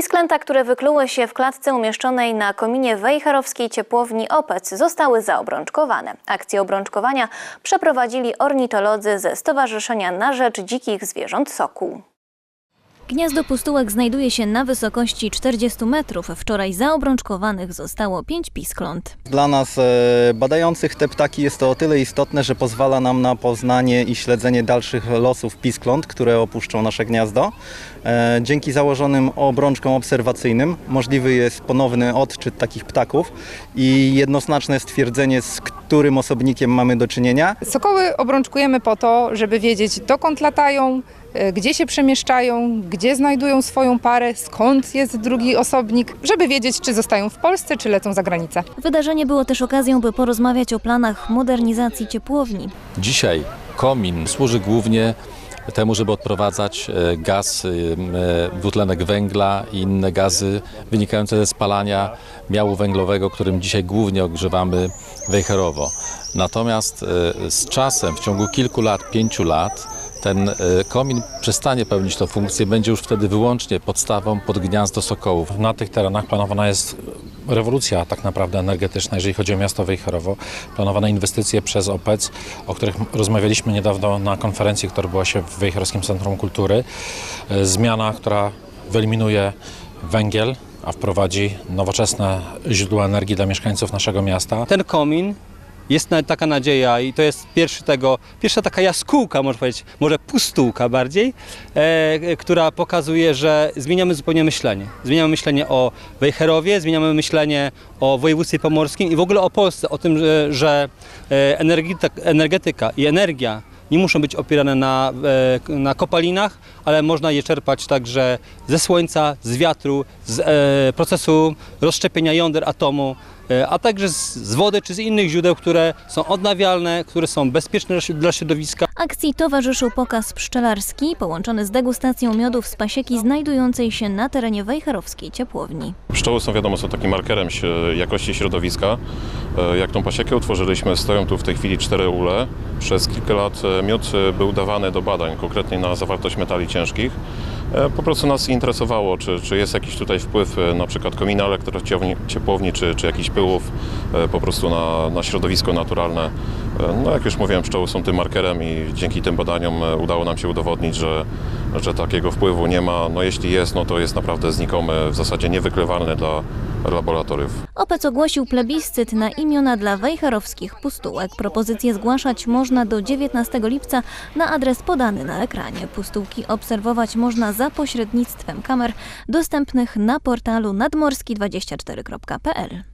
Pisklęta, które wykluły się w klatce umieszczonej na kominie wejherowskiej ciepłowni OPEC zostały zaobrączkowane. Akcję obrączkowania przeprowadzili ornitolodzy ze Stowarzyszenia na Rzecz Dzikich Zwierząt Sokół. Gniazdo pustułek znajduje się na wysokości 40 metrów. Wczoraj zaobrączkowanych zostało 5 piskląt. Dla nas e, badających te ptaki jest to o tyle istotne, że pozwala nam na poznanie i śledzenie dalszych losów piskląt, które opuszczą nasze gniazdo. E, Dzięki założonym obrączkom obserwacyjnym możliwy jest ponowny odczyt takich ptaków i jednoznaczne stwierdzenie, z którym osobnikiem mamy do czynienia. Sokoły obrączkujemy po to, żeby wiedzieć dokąd latają, e, gdzie się przemieszczają, gdzie znajdują swoją parę, skąd jest drugi osobnik, żeby wiedzieć, czy zostają w Polsce, czy lecą za granicę. Wydarzenie było też okazją, by porozmawiać o planach modernizacji ciepłowni. Dzisiaj komin służy głównie temu, żeby odprowadzać e, gaz, e, e, dwutlenek węgla i inne gazy wynikające ze spalania miału węglowego, którym dzisiaj głównie ogrzewamy wejherowo. Natomiast z czasem, w ciągu kilku lat, pięciu lat, ten e, komin przestanie pełnić tę funkcję, będzie już wtedy wyłącznie podstawą pod gniazdo sokołów. Na tych terenach planowana jest rewolucja tak naprawdę energetyczna, jeżeli chodzi o miasto Wejherowo. Planowane inwestycje przez OPEC, o których rozmawialiśmy niedawno na konferencji, która była się w Wejherowskim Centrum Kultury. E, Zmiana, która wyeliminuje węgiel, a wprowadzi nowoczesne źródła energii dla mieszkańców naszego miasta. ten komin jest taka nadzieja i to jest pierwszy tego, pierwsza taka jaskółka, można powiedzieć, może pustułka bardziej, e, która pokazuje, że zmieniamy zupełnie myślenie. Zmieniamy myślenie o Wejherowie, zmieniamy myślenie o województwie pomorskim i w ogóle o Polsce, o tym, że, że e, energetyka i energia nie muszą być opierane na, e, na kopalinach, ale można je czerpać także ze słońca, z wiatru, z e, procesu rozszczepienia jąder atomu, e, a także z, z wody czy z innych źródeł, które są odnawialne, które są bezpieczne dla środ- dla środowiska. Akcji towarzyszył pokaz pszczelarski połączony z degustacją miodów z pasieki znajdującej się na terenie wejherowskiej ciepłowni. Pszczoły są wiadomo, są takim markerem jakości środowiska. E, Jak tą pasiekę utworzyliśmy, stoją tu w tej chwili cztery ule. Przez kilka lat e, miód e, był dawany do badań, konkretnie na zawartość metali ciężkich. E, Po prostu nas interesowało, czy, czy jest jakiś tutaj wpływ e, na przykład komina elektrociepłowni, ciepłowni, czy, czy jakichś pyłów e, po prostu na, na środowisko naturalne. No jak już mówiłem, pszczoły są tym markerem i dzięki tym badaniom udało nam się udowodnić, że, że takiego wpływu nie ma. No jeśli jest, no to jest naprawdę znikomy, w zasadzie niewykrywalny dla laboratoriów. OPEC ogłosił plebiscyt na imiona dla wejherowskich pustułek. Propozycje zgłaszać można do 19 lipca na adres podany na ekranie. Pustułki obserwować można za pośrednictwem kamer dostępnych na portalu nadmorski24.pl.